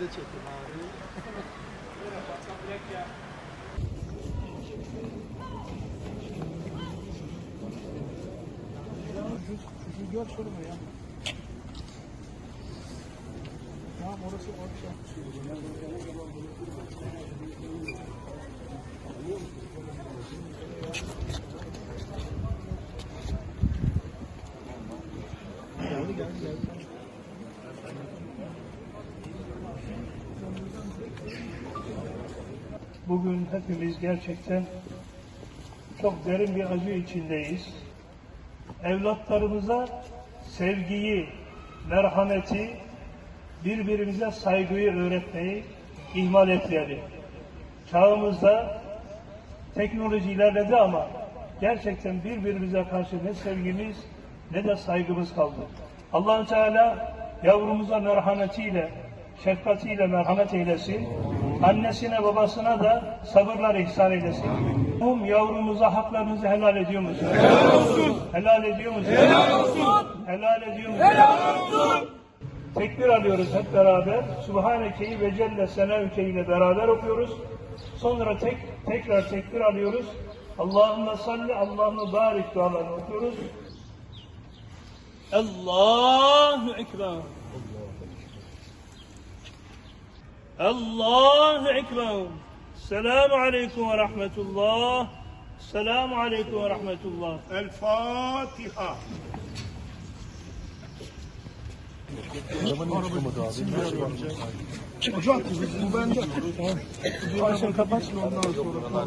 de çekin abi. Şu gör şunu ya. Tamam orası orası. Bugün hepimiz gerçekten çok derin bir acı içindeyiz. Evlatlarımıza sevgiyi, merhameti, birbirimize saygıyı öğretmeyi ihmal etmeyelim. Çağımızda teknoloji ilerledi ama gerçekten birbirimize karşı ne sevgimiz ne de saygımız kaldı. allah Teala yavrumuza merhametiyle, şefkatiyle merhamet eylesin. Annesine babasına da sabırlar ihsan eylesin. Um yavrumuza haklarınızı helal ediyor musunuz? Helal olsun. Helal ediyor musunuz? Helal olsun. Helal ediyor musunuz? Helal olsun. Tekbir alıyoruz hep beraber. Subhaneke'yi ve Celle Senevke ile beraber okuyoruz. Sonra tek tekrar tekbir alıyoruz. Allahümme salli, Allahümme barik dualarını okuyoruz. Allahu Ekber. Allahu Ekber. Selamu Aleyküm ve Rahmetullah. Selamu Aleyküm ve Rahmetullah. El Fatiha. Hocam bu bende. Ayşen kapatsın ondan sonra.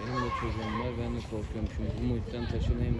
Benim de çocuğum var, ben de korkuyorum çünkü bu muhitten taşınayım.